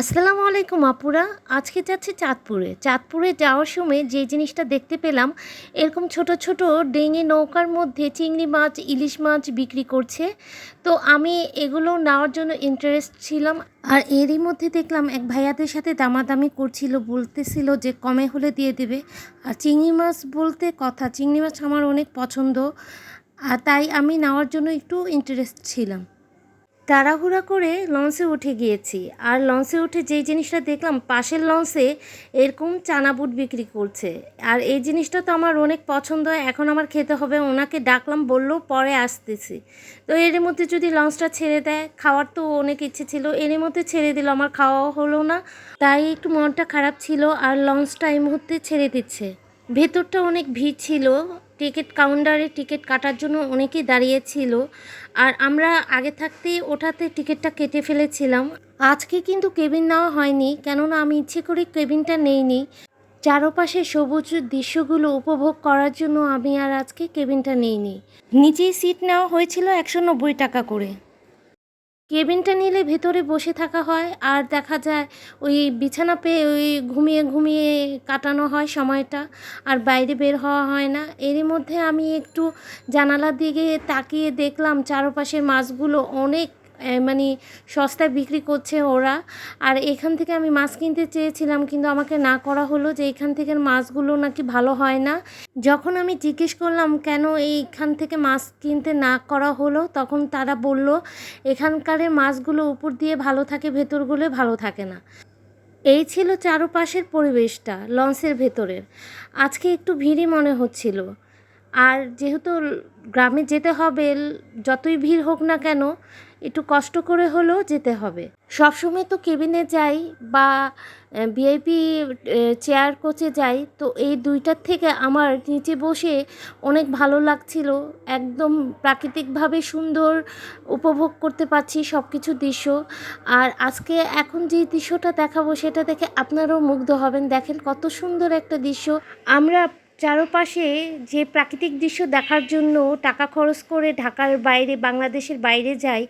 আসসালামু আলাইকুম আপুরা। আজকে যাচ্ছি চাঁদপুরে। চাঁদপুরে যাওয়ার সময় যে জিনিসটা দেখতে পেলাম, এরকম ছোট ছোট ডেঙে নৌকার মধ্যে চিংড়ি মাছ, ইলিশ মাছ বিক্রি করছে। তো আমি এগুলো নেওয়ার জন্য ইন্টারেস্ট ছিলাম। আর এরই মধ্যে দেখলাম এক ভাইয়াদের সাথে দামাদামি করছিল, বলতেছিল যে কমে হলে দিয়ে দেবে। আর চিংড়ি মাছ বলতে কথা, চিংড়ি মাছ আমার অনেক পছন্দ। আর তাই আমি নেওয়ার জন্য একটু ইন্টারেস্ট ছিলাম। তাড়াহুড়া করে লঞ্চে উঠে গিয়েছি। আর লঞ্চে উঠে যেই জিনিসটা দেখলাম, পাশের লঞ্চে এরকম চানা বুট বিক্রি করছে। আর এই জিনিসটা তো আমার অনেক পছন্দ, এখন আমার খেতে হবে। ওনাকে ডাকলাম, বলল, পরে আসতেছি। তো এর মধ্যে যদি লঞ্চটা ছেড়ে দেয়, খাওয়ার তো অনেক ইচ্ছে ছিল, এর মধ্যে ছেড়ে দিল, আমার খাওয়া হলো না। তাই একটু মনটা খারাপ ছিল, আর লঞ্চটা এই মুহূর্তে ছেড়ে দিচ্ছে। ভেতরটা অনেক ভিড় ছিল টিকিট কাউন্টারে টিকিট কাটার জন্য অনেকেই দাঁড়িয়েছিল। আর আমরা আগে থাকতেই ওঠাতে টিকিটটা কেটে ফেলেছিলাম। আজকে কিন্তু কেবিন নেওয়া হয়নি, কেননা আমি ইচ্ছে করে কেবিনটা নেইনি। চারপাশে সবুজ দৃশ্যগুলো উপভোগ করার জন্য আমি আর আজকে কেবিনটা নেইনি। নিচেই সিট নেওয়া হয়েছিল একশো নব্বই টাকা করে। কেবিনটা নিলে ভেতরে বসে থাকা হয়, আর দেখা যায় ওই বিছানা পেয়ে ওই ঘুমিয়ে ঘুমিয়ে কাটানো হয় সময়টা, আর বাইরে বের হওয়া হয় না। এরই মধ্যে আমি একটু জানালার দিকে তাকিয়ে দেখলাম চারপাশের মাছগুলো অনেক মানে সস্তায় বিক্রি করছে ওরা। আর এখান থেকে আমি মাছ কিনতে চেয়েছিলাম, কিন্তু আমাকে না করা হলো যে এখান থেকে মাছগুলো নাকি ভালো হয় না। যখন আমি জিজ্ঞেস করলাম, কেন এইখান থেকে মাছ কিনতে না করা হলো? তখন তারা বলল, এখানকার মাছগুলো উপর দিয়ে ভালো থাকে ভেতরগুলো ভালো থাকে না। এই ছিল চারপাশের পরিবেশটা, লঞ্চের ভেতরের। আজকে একটু ভিড়ই মনে হচ্ছিল। আর যেহেতু গ্রামে যেতে হবে, যতই ভিড় হোক না কেন একটু কষ্ট করে হলেও যেতে হবে। সবসময় তো কেবিনে যাই বা ভিআইপি চেয়ার কোচে যাই, তো এই দুইটার থেকে আমার নিচে বসে অনেক ভালো লাগছিল। একদম প্রাকৃতিকভাবে সুন্দর উপভোগ করতে পারছি সব কিছু দৃশ্য। আর আজকে এখন যে দৃশ্যটা দেখাবো সেটা দেখে আপনারাও মুগ্ধ হবেন। দেখেন কত সুন্দর একটা দৃশ্য। আমরা চারপাশে যে প্রাকৃতিক দৃশ্য দেখার জন্য টাকা খরচ করে ঢাকার বাইরে, বাংলাদেশের বাইরে যাই,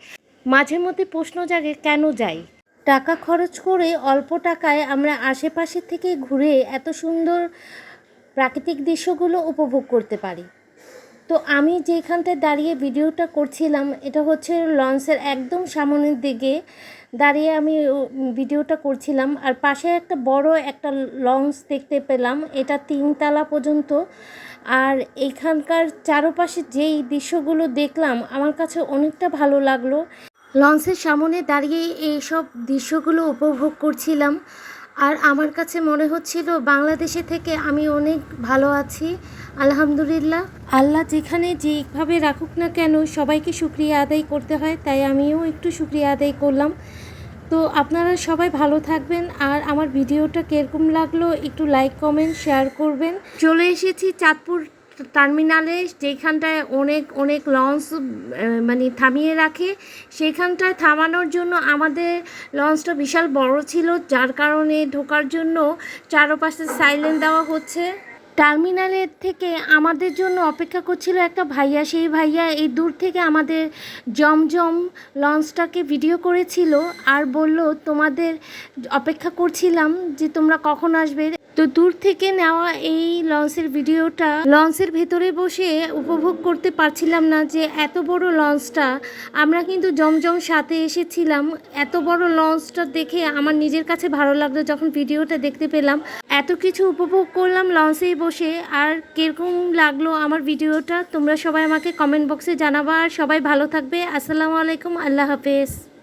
মাঝে মধ্যে প্রশ্ন জাগে, কেন যাই? টাকা খরচ করে অল্প টাকায় আমরা আশেপাশে থেকে ঘুরে এত সুন্দর প্রাকৃতিক দৃশ্যগুলো উপভোগ করতে পারি। তো আমি যেখানটায় দাঁড়িয়ে ভিডিওটা করছিলাম, এটা হচ্ছে লঞ্চের একদম সামনের দিকে দাঁড়িয়ে আমি ভিডিওটা করছিলাম। আর পাশে একটা বড় একটা লঞ্চ দেখতে পেলাম, এটা তিনতলা পর্যন্ত। আর এইখানকার চারপাশে যেই দৃশ্যগুলো দেখলাম, আমার কাছে অনেকটা ভালো লাগল। লঞ্চের সামনে দাঁড়িয়ে এইসব দৃশ্যগুলো উপভোগ করছিলাম। আর আমার কাছে মনে হচ্ছিল বাংলাদেশে থেকে আমি অনেক ভালো আছি, আলহামদুলিল্লাহ। আল্লাহ যেখানে যেভাবে রাখুক না কেন সবাইকে সুক্রিয়া আদায় করতে হয়, তাই আমিও একটু সুক্রিয়া আদায় করলাম। তো আপনারা সবাই ভালো থাকবেন আর আমার ভিডিওটা কীরকম লাগল একটু লাইক কমেন্ট শেয়ার করবেন। চলে এসেছি চাঁদপুর টার্মিনালে যেখানটায় অনেক অনেক লঞ্চ মানে থামিয়ে রাখে, সেখানটায় থামানোর জন্য আমাদের লঞ্চটা বিশাল বড় ছিল, যার কারণে ঢোকার জন্য চারপাশে সাইলেন্ট দেওয়া হচ্ছে। টার্মিনালের থেকে আমাদের জন্য অপেক্ষা করছিল একটা ভাইয়া, সেই ভাইয়া এই দূর থেকে আমাদের জমজম লঞ্চটাকে ভিডিও করেছিল আর বলল, তোমাদের অপেক্ষা করছিলাম যে তোমরা কখন আসবে? দূর থেকে নেওয়া এই লঞ্চের ভিডিওটা লঞ্চের ভেতরে বসে উপভোগ করতে পারছিলাম না যে এত বড় লঞ্চটা। আমরা কিন্তু জমজম সাথে এসেছিলাম। এত বড় লঞ্চটা দেখে আমার নিজের কাছে ভালো লাগল যখন ভিডিওটা দেখতে পেলাম। এত কিছু উপভোগ করলাম লঞ্চেই বসে। আর কীরকম লাগল আমার ভিডিওটা তোমরা সবাই আমাকে কমেন্ট বক্সে জানাবা। আর সবাই ভালো থাকবে। আসসালামু আলাইকুম। আল্লাহ হাফেজ।